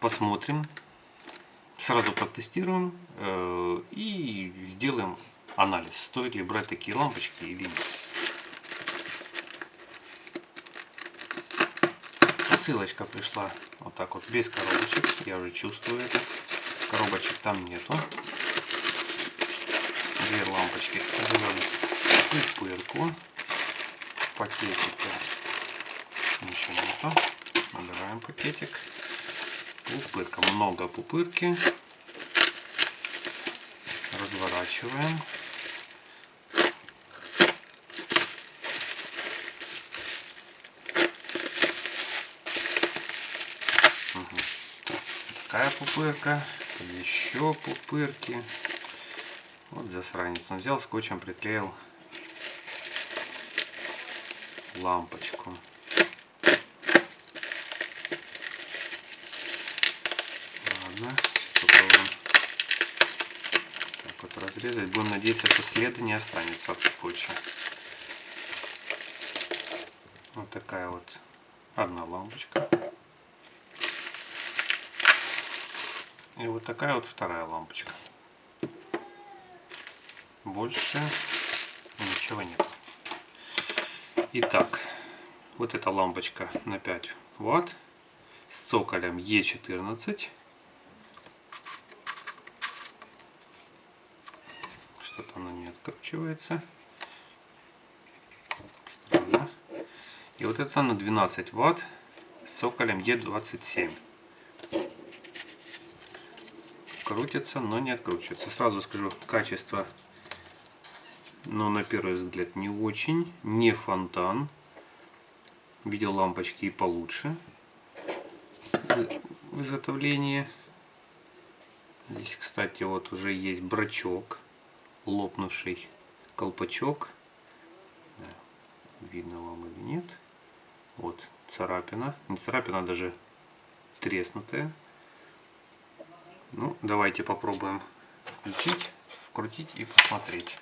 посмотрим, сразу протестируем э, и сделаем анализ, стоит ли брать такие лампочки или нет. Посылочка пришла вот так вот без коробочек, я уже чувствую это. Коробочек там нету. Две лампочки завели в пырку. Пакетика ничего нету. Набираем пакетик. Пупырка, много пупырки. Разворачиваем. Такая пупырка, еще пупырки. Вот засранец. Он взял скотчем приклеил лампочку. Ладно, попробуем так вот разрезать. Будем надеяться, что следа не останется от скотча. Вот такая вот одна лампочка. И вот такая вот вторая лампочка. Больше ничего нет. Итак, вот эта лампочка на 5 ватт с цоколем Е14. Что-то оно не откручивается. И вот это на 12 ватт с цоколем Е27 крутится, но не откручивается. Сразу скажу, качество, но на первый взгляд не очень, не фонтан. Видел лампочки и получше в изготовлении. Здесь, кстати, вот уже есть брачок, лопнувший колпачок. Видно вам или нет. Вот царапина. Не царапина, а даже треснутая. Ну, давайте попробуем включить, вкрутить и посмотреть.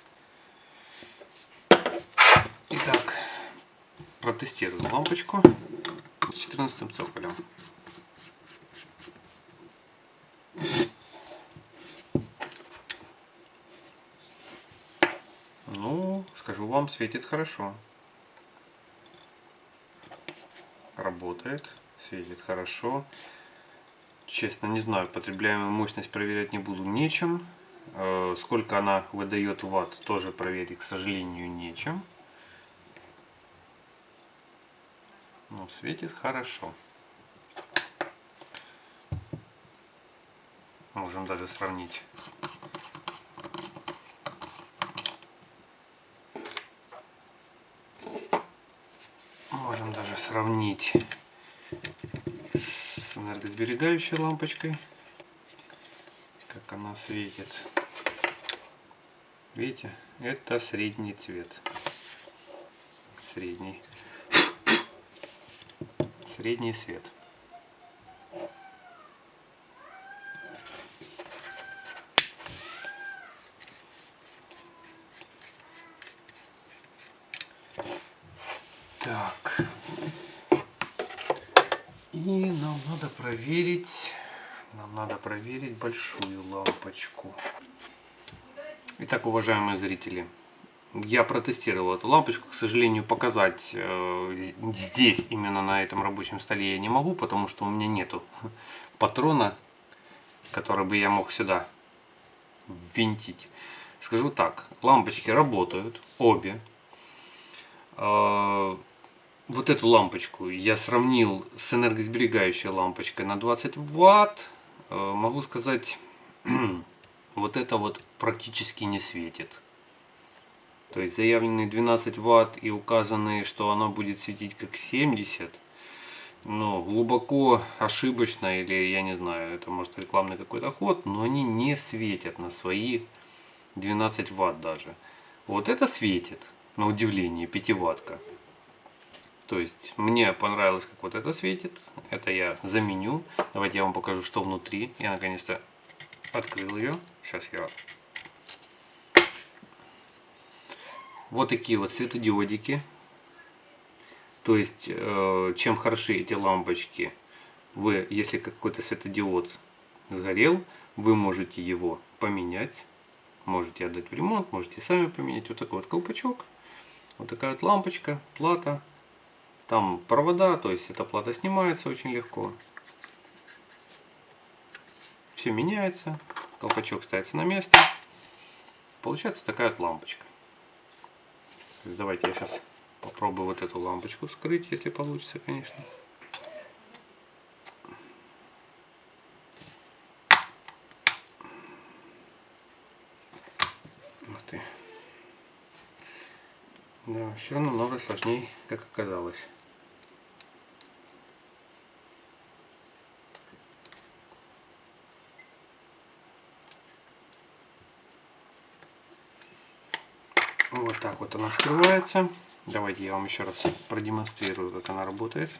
Итак, протестируем лампочку с 14 цоколем. Ну, скажу вам, светит хорошо. Работает, светит хорошо. Честно, не знаю, потребляемую мощность проверять не буду нечем. Э, сколько она выдает ватт, тоже проверить, к сожалению, нечем. Но светит хорошо. Можем даже сравнить. Сравнить энергосберегающей лампочкой. Как она светит. Видите, это средний цвет. Средний. Средний свет. Так. И нам надо проверить, нам надо проверить большую лампочку. Итак, уважаемые зрители, я протестировал эту лампочку. К сожалению, показать э, здесь, именно на этом рабочем столе я не могу, потому что у меня нету патрона, который бы я мог сюда ввинтить. Скажу так, лампочки работают, обе. Э, вот эту лампочку я сравнил с энергосберегающей лампочкой на 20 ватт. Э, могу сказать, вот это вот практически не светит. То есть заявленные 12 ватт и указанные, что она будет светить как 70. Но глубоко ошибочно или я не знаю, это может рекламный какой-то ход, но они не светят на свои 12 ватт даже. Вот это светит, на удивление, 5 ваттка. То есть мне понравилось, как вот это светит. Это я заменю. Давайте я вам покажу, что внутри. Я наконец-то открыл ее. Сейчас я... Вот такие вот светодиодики. То есть, э, чем хороши эти лампочки, вы, если какой-то светодиод сгорел, вы можете его поменять. Можете отдать в ремонт, можете сами поменять. Вот такой вот колпачок. Вот такая вот лампочка, плата. Там провода, то есть эта плата снимается очень легко. Все меняется. Колпачок ставится на место. Получается такая вот лампочка. Давайте я сейчас попробую вот эту лампочку скрыть, если получится, конечно. Ух ты. Да, все намного сложнее, как оказалось. Вот так вот она скрывается. Давайте я вам еще раз продемонстрирую, как она работает.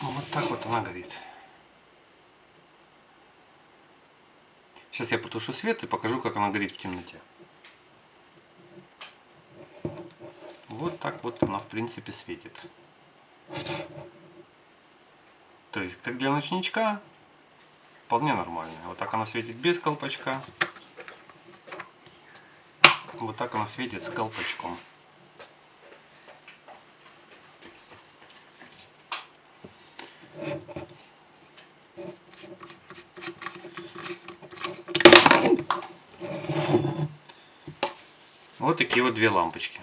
Вот так вот она горит. Сейчас я потушу свет и покажу, как она горит в темноте. Вот так вот она в принципе светит. То есть, как для ночничка, вполне нормально. Вот так она светит без колпачка. Вот так она светит с колпачком. Вот такие вот две лампочки.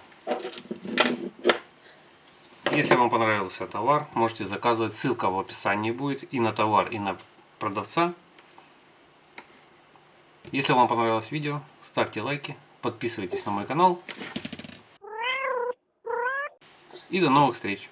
Если вам понравился товар, можете заказывать. Ссылка в описании будет и на товар, и на продавца. Если вам понравилось видео, ставьте лайки, подписывайтесь на мой канал. И до новых встреч!